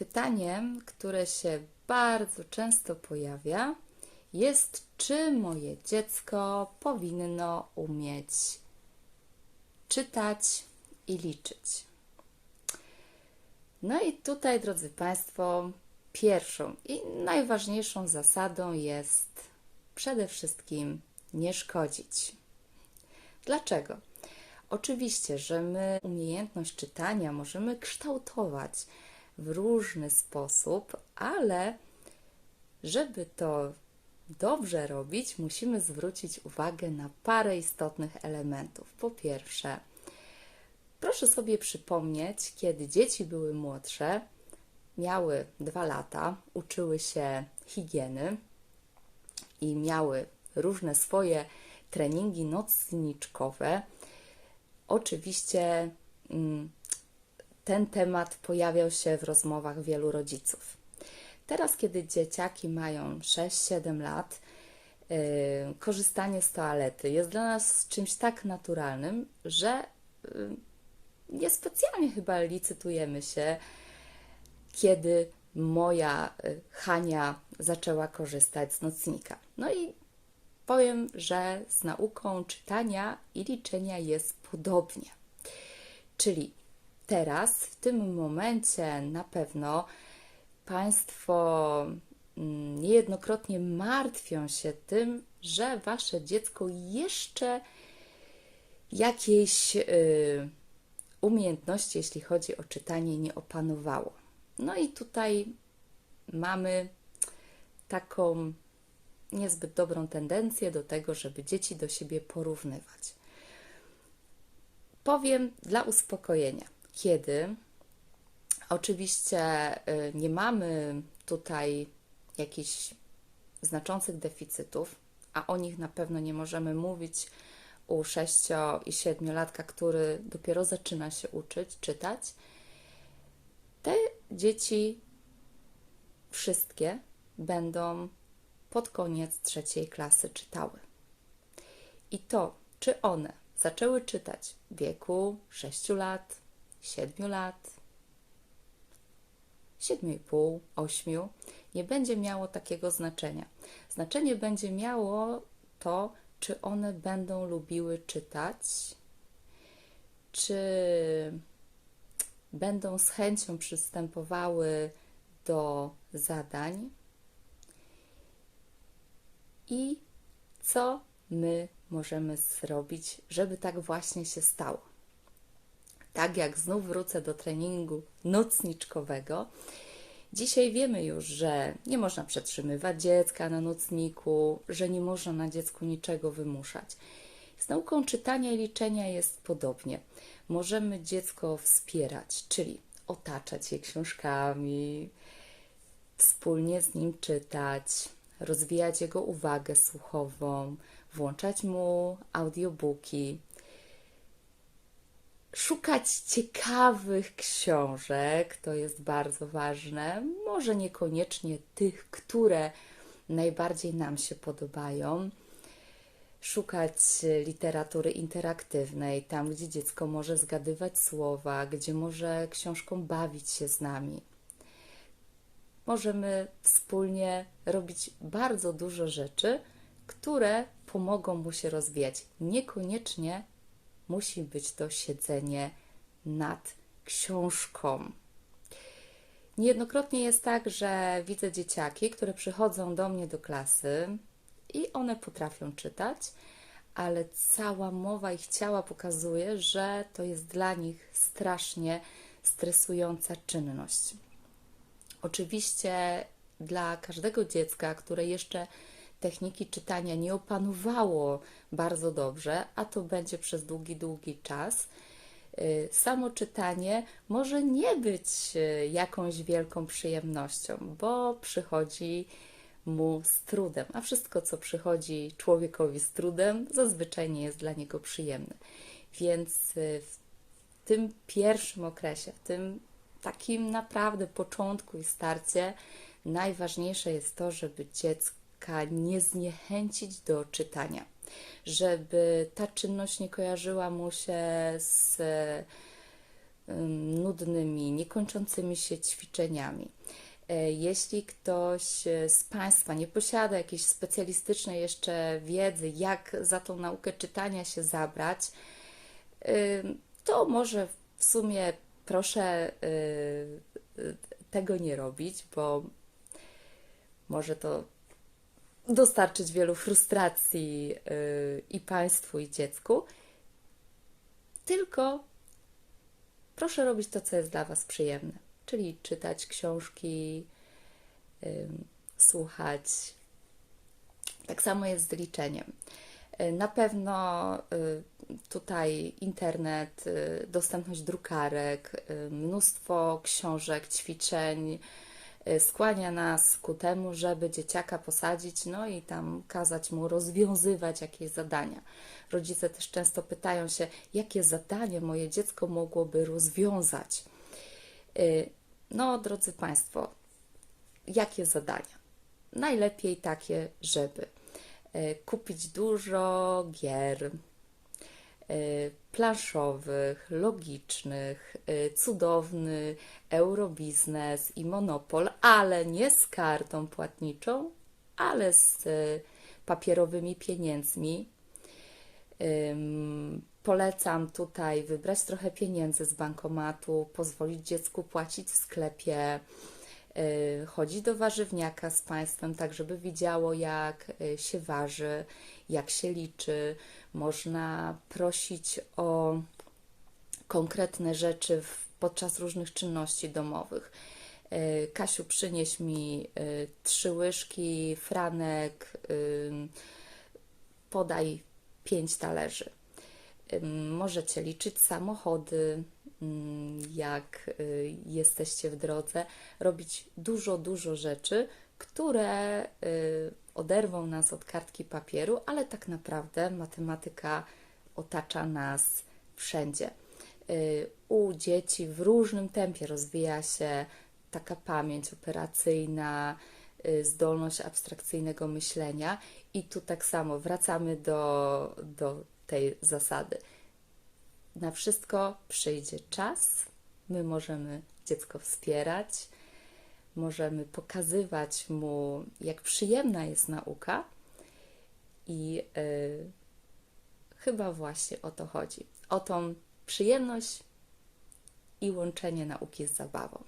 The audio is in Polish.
Pytaniem, które się bardzo często pojawia, jest, czy moje dziecko powinno umieć czytać i liczyć. No i tutaj, drodzy Państwo, pierwszą i najważniejszą zasadą jest przede wszystkim nie szkodzić. Dlaczego? Oczywiście, że my umiejętność czytania możemy kształtować w różny sposób, ale żeby to dobrze robić, musimy zwrócić uwagę na parę istotnych elementów. Po pierwsze, proszę sobie przypomnieć, kiedy dzieci były młodsze, miały dwa lata, uczyły się higieny i miały różne swoje treningi nocniczkowe. Oczywiście mm, ten temat pojawiał się w rozmowach wielu rodziców. Teraz, kiedy dzieciaki mają 6-7 lat, yy, korzystanie z toalety jest dla nas czymś tak naturalnym, że yy, niespecjalnie chyba licytujemy się, kiedy moja yy, Hania zaczęła korzystać z nocnika. No i powiem, że z nauką czytania i liczenia jest podobnie. Czyli teraz, w tym momencie, na pewno Państwo mm, niejednokrotnie martwią się tym, że Wasze dziecko jeszcze jakiejś y, umiejętności, jeśli chodzi o czytanie, nie opanowało. No i tutaj mamy taką niezbyt dobrą tendencję do tego, żeby dzieci do siebie porównywać. Powiem dla uspokojenia, kiedy oczywiście y, nie mamy tutaj jakichś znaczących deficytów, a o nich na pewno nie możemy mówić u 6 i 7 latka, który dopiero zaczyna się uczyć czytać, te dzieci wszystkie będą pod koniec trzeciej klasy czytały. I to, czy one zaczęły czytać w wieku 6 lat, 7 lat, 7,5, 8, nie będzie miało takiego znaczenia. Znaczenie będzie miało to, czy one będą lubiły czytać, czy będą z chęcią przystępowały do zadań i co my możemy zrobić, żeby tak właśnie się stało. Tak jak znów wrócę do treningu nocniczkowego, dzisiaj wiemy już, że nie można przetrzymywać dziecka na nocniku, że nie można na dziecku niczego wymuszać. Z nauką czytania i liczenia jest podobnie. Możemy dziecko wspierać, czyli otaczać je książkami, wspólnie z nim czytać, rozwijać jego uwagę słuchową, włączać mu audiobooki, szukać ciekawych książek, to jest bardzo ważne. Może niekoniecznie tych, które najbardziej nam się podobają. Szukać literatury interaktywnej, tam gdzie dziecko może zgadywać słowa, gdzie może książką bawić się z nami możemy wspólnie robić bardzo dużo rzeczy, które pomogą mu się rozwijać. Niekoniecznie musi być to siedzenie nad książką. Niejednokrotnie jest tak, że widzę dzieciaki, które przychodzą do mnie do klasy i one potrafią czytać, ale cała mowa ich ciała pokazuje, że to jest dla nich strasznie stresująca czynność. Oczywiście dla każdego dziecka, które jeszcze techniki czytania nie opanowało bardzo dobrze, a to będzie przez długi, długi czas, y, samo czytanie może nie być y, jakąś wielką przyjemnością, bo przychodzi mu z trudem, a wszystko, co przychodzi człowiekowi z trudem, zazwyczaj nie jest dla niego przyjemne. Więc y, w tym pierwszym okresie, w tym takim naprawdę początku i starcie najważniejsze jest to, żeby nie zniechęcić do czytania, żeby ta czynność nie kojarzyła mu się z ym, nudnymi, niekończącymi się ćwiczeniami. E, Jeśli ktoś e, z Państwa nie posiada jakiejś specjalistycznej jeszcze wiedzy, jak za tą naukę czytania się zabrać, to może w sumie proszę y, tego nie robić, bo może to dostarczyć wielu frustracji y, i Państwu, i dziecku. Tylko proszę robić to, co jest dla Was przyjemne, czyli czytać książki, słuchać. Tak samo jest z liczeniem. Y, Na pewno y, tutaj internet, dostępność drukarek, mnóstwo książek, ćwiczeń skłania nas ku temu, żeby dzieciaka posadzić, no i tam kazać mu rozwiązywać jakieś zadania. Rodzice też często pytają się, jakie zadanie moje dziecko mogłoby rozwiązać. Y, No, drodzy Państwo, jakie zadania? Najlepiej takie, żeby y, kupić dużo gier planszowych, logicznych, cudowny Eurobiznes i Monopol, ale nie z kartą płatniczą, ale z y, papierowymi pieniędzmi. Polecam tutaj wybrać trochę pieniędzy z bankomatu, pozwolić dziecku płacić w sklepie, y, chodzić do warzywniaka z państwem, tak żeby widziało, jak y, się waży, jak się liczy. Można prosić o konkretne rzeczy w, podczas różnych czynności domowych. Y, Kasiu, przynieś mi y, trzy łyżki, Franek, y, podaj pięć talerzy. Możecie liczyć samochody, ym, jak jesteście w drodze, robić dużo, dużo rzeczy, które oderwą nas od kartki papieru, ale tak naprawdę matematyka otacza nas wszędzie. U dzieci w różnym tempie rozwija się taka pamięć operacyjna, y, zdolność abstrakcyjnego myślenia, i tu tak samo wracamy do, do tej zasady. Na wszystko przyjdzie czas, my możemy dziecko wspierać, możemy pokazywać mu, jak przyjemna jest nauka, i y, chyba właśnie o to chodzi. O tą przyjemność i łączenie nauki z zabawą.